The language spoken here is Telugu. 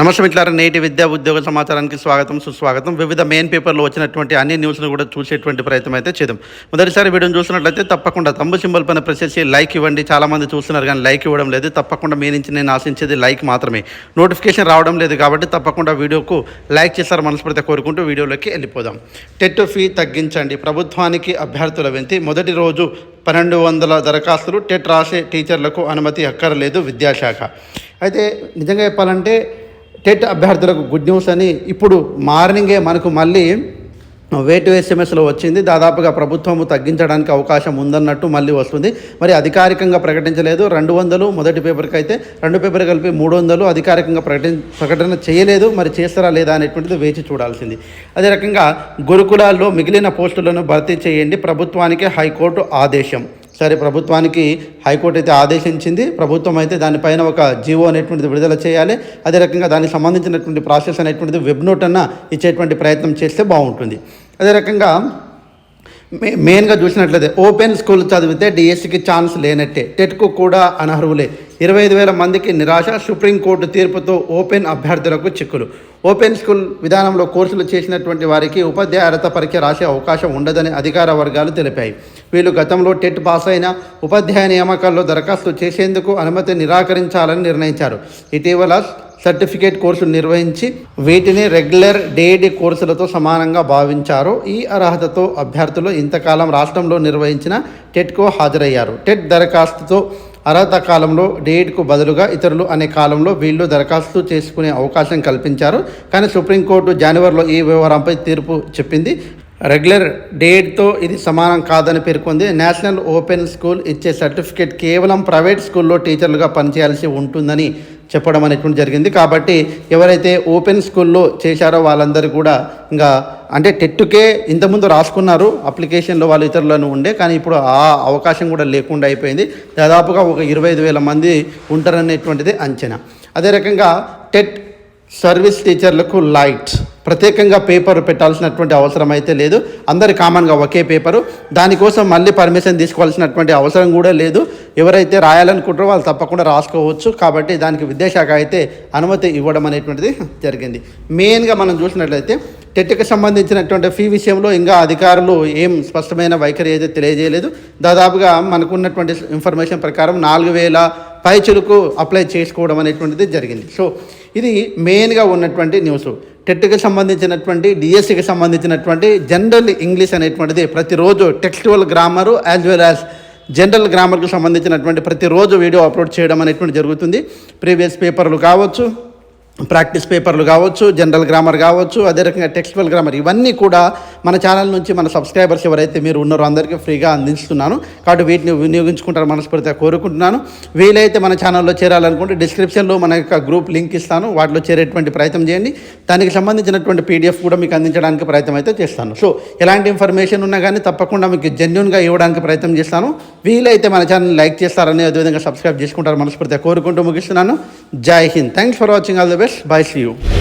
నమస్తే మిత్రులారా నేటి విద్యా ఉద్యోగ సమాచారానికి స్వాగతం సుస్వాగతం. వివిధ మెయిన్ పేపర్లో వచ్చినటువంటి అన్ని న్యూస్ను కూడా చూసేటువంటి ప్రయత్నం అయితే చేద్దాం. మొదటిసారి వీడియోని చూసినట్లయితే తప్పకుండా తమ్ము సింబల్ పైన ప్రెస్ చేసి లైక్ ఇవ్వండి. చాలామంది చూస్తున్నారు కానీ లైక్ ఇవ్వడం లేదు. తప్పకుండా మీ నుంచి నేను ఆశించేది లైక్ మాత్రమే. నోటిఫికేషన్ రావడం లేదు కాబట్టి తప్పకుండా వీడియోకు లైక్ చేస్తారు మనస్ఫూర్తి కోరుకుంటూ వీడియోలోకి వెళ్ళిపోదాం. టెట్ ఫీ తగ్గించండి. ప్రభుత్వానికి అభ్యర్థుల వెంతి మొదటి రోజు పన్నెండు వందల దరఖాస్తులు టెట్ రాసే టీచర్లకు అనుమతి అక్కరలేదు విద్యాశాఖ. అయితే నిజంగా చెప్పాలంటే టెట్ అభ్యర్థులకు గుడ్ న్యూస్ అని ఇప్పుడు మార్నింగే మనకు మళ్ళీ వేటు ఎస్ఎంఎస్లో వచ్చింది. దాదాపుగా ప్రభుత్వము తగ్గించడానికి అవకాశం ఉందన్నట్టు మళ్ళీ వస్తుంది. మరి అధికారికంగా ప్రకటించలేదు. రెండు వందలు మొదటి పేపర్కి అయితే రెండు పేపర్ కలిపి మూడు వందలు అధికారికంగా ప్రకటి ప్రకటన చేయలేదు. మరి చేస్తారా లేదా అనేటువంటిది వేచి చూడాల్సింది. అదే రకంగా గురుకులాల్లో మిగిలిన పోస్టులను భర్తీ చేయండి. ప్రభుత్వానికి హైకోర్టు ఆదేశం. సరే ప్రభుత్వానికి హైకోర్టు అయితే ఆదేశించింది. ప్రభుత్వం అయితే దానిపైన ఒక జీవో అనేటువంటిది విడుదల చేయాలి. అదే రకంగా దానికి సంబంధించినటువంటి ప్రాసెస్ అనేటువంటిది వెబ్ నోట్ అన్న ఇచ్చేటువంటి ప్రయత్నం చేస్తే బాగుంటుంది. అదే రకంగా మెయిన్గా చూసినట్లయితే ఓపెన్ స్కూల్ చదివితే డిఎస్సికి ఛాన్స్ లేనట్టే. టెట్కు కూడా అనర్హులే. ఇరవై ఐదు వేల మందికి నిరాశ సుప్రీంకోర్టు తీర్పుతో ఓపెన్ అభ్యర్థులకు చిక్కులు. ఓపెన్ స్కూల్ విధానంలో కోర్సులు చేసినటువంటి వారికి ఉపాధ్యాయ అర్హత పరీక్ష రాసే అవకాశం ఉండదని అధికార వర్గాలు తెలిపాయి. వీళ్ళు గతంలో టెట్ పాస్ అయిన ఉపాధ్యాయ నియామకాల్లో దరఖాస్తు చేసేందుకు అనుమతి నిరాకరించాలని నిర్ణయించారు. ఇటీవల సర్టిఫికేట్ కోర్సులు నిర్వహించి వీటిని రెగ్యులర్ డేడి కోర్సులతో సమానంగా భావించారు. ఈ అర్హతతో అభ్యర్థులు ఇంతకాలం రాష్ట్రంలో నిర్వహించిన టెట్కు హాజరయ్యారు. టెట్ దరఖాస్తుతో అర్హత కాలంలో డేట్కు బదులుగా ఇతరులు అనే కాలంలో వీళ్ళు దరఖాస్తు చేసుకునే అవకాశం కల్పించారు. కానీ సుప్రీంకోర్టు జనవరిలో ఈ వ్యవహారంపై తీర్పు చెప్పింది. రెగ్యులర్ డేట్తో ఇది సమానం కాదని పేర్కొంది. నేషనల్ ఓపెన్ స్కూల్ ఇచ్చే సర్టిఫికేట్ కేవలం ప్రైవేట్ స్కూల్లో టీచర్లుగా పనిచేయాల్సి ఉంటుందని చెప్పడం అనేటువంటి జరిగింది. కాబట్టి ఎవరైతే ఓపెన్ స్కూల్లో చేశారో వాళ్ళందరూ కూడా ఇంకా అంటే టెట్టుకే ఇంతకుముందు రాసుకున్నారు. అప్లికేషన్లో వాళ్ళు ఇతరులను ఉండే. కానీ ఇప్పుడు ఆ అవకాశం కూడా లేకుండా అయిపోయింది. దాదాపుగా ఒక ఇరవై ఐదు వేల మంది ఉంటారనేటువంటిది అంచనా. అదే రకంగా టెట్ సర్వీస్ టీచర్లకు లైట్. ప్రత్యేకంగా పేపర్ పెట్టాల్సినటువంటి అవసరం అయితే లేదు. అందరి కామన్గా ఒకే పేపరు. దానికోసం మళ్ళీ పర్మిషన్ తీసుకోవాల్సినటువంటి అవసరం కూడా లేదు. ఎవరైతే రాయాలనుకుంటారో వాళ్ళు తప్పకుండా రాసుకోవచ్చు. కాబట్టి దానికి విద్యాశాఖ అయితే అనుమతి ఇవ్వడం అనేటువంటిది జరిగింది. మెయిన్గా మనం చూసినట్లయితే టెట్కి సంబంధించినటువంటి ఫీ విషయంలో ఇంకా అధికారులు ఏం స్పష్టమైన వైఖరి అయితే తెలియజేయలేదు. దాదాపుగా మనకున్నటువంటి ఇన్ఫర్మేషన్ ప్రకారం నాలుగు వేల పైచులకు అప్లై చేసుకోవడం అనేటువంటిది జరిగింది. సో ఇది మెయిన్గా ఉన్నటువంటి న్యూస్. టెట్కి సంబంధించినటువంటి డిఎస్సికి సంబంధించినటువంటి జనరల్ ఇంగ్లీష్ అనేటువంటిది ప్రతిరోజు textual grammar as well as general గ్రామర్కు సంబంధించినటువంటి ప్రతిరోజు వీడియో అప్లోడ్ చేయడం అనేటువంటి జరుగుతుంది. ప్రీవియస్ పేపర్లు కావచ్చు ప్రాక్టీస్ పేపర్లు కావచ్చు జనరల్ గ్రామర్ కావచ్చు అదే రకంగా టెక్స్టువల్ గ్రామర్ ఇవన్నీ కూడా మన ఛానల్ నుంచి మన సబ్స్క్రైబర్స్ ఎవరైతే మీరు ఉన్నారో అందరికీ ఫ్రీగా అందిస్తున్నాను. కాబట్టి వీటిని వినియోగించుకుంటారు మనస్ఫూర్తిగా కోరుకుంటున్నాను. వీలైతే మన ఛానల్లో చేరాలనుకుంటే డిస్క్రిప్షన్లో మన యొక్క గ్రూప్ లింక్ ఇస్తాను. వాటిలో చేరేటువంటి ప్రయత్నం చేయండి. దానికి సంబంధించినటువంటి పీడిఎఫ్ కూడా మీకు అందించడానికి ప్రయత్నం అయితే చేస్తాను. సో ఎలాంటి ఇన్ఫర్మేషన్ ఉన్నా కానీ తప్పకుండా మీకు జెన్యున్గా ఇవ్వడానికి ప్రయత్నం చేస్తాను. వీలైతే మన ఛానల్ లైక్ చేస్తారని అదేవిధంగా సబ్స్క్రైబ్ చేసుకుంటారు మనస్ఫూర్తిగా కోరుకుంటూ ముగిస్తున్నాను. Jai Hind. Thanks for watching. All the best. Bye, see you.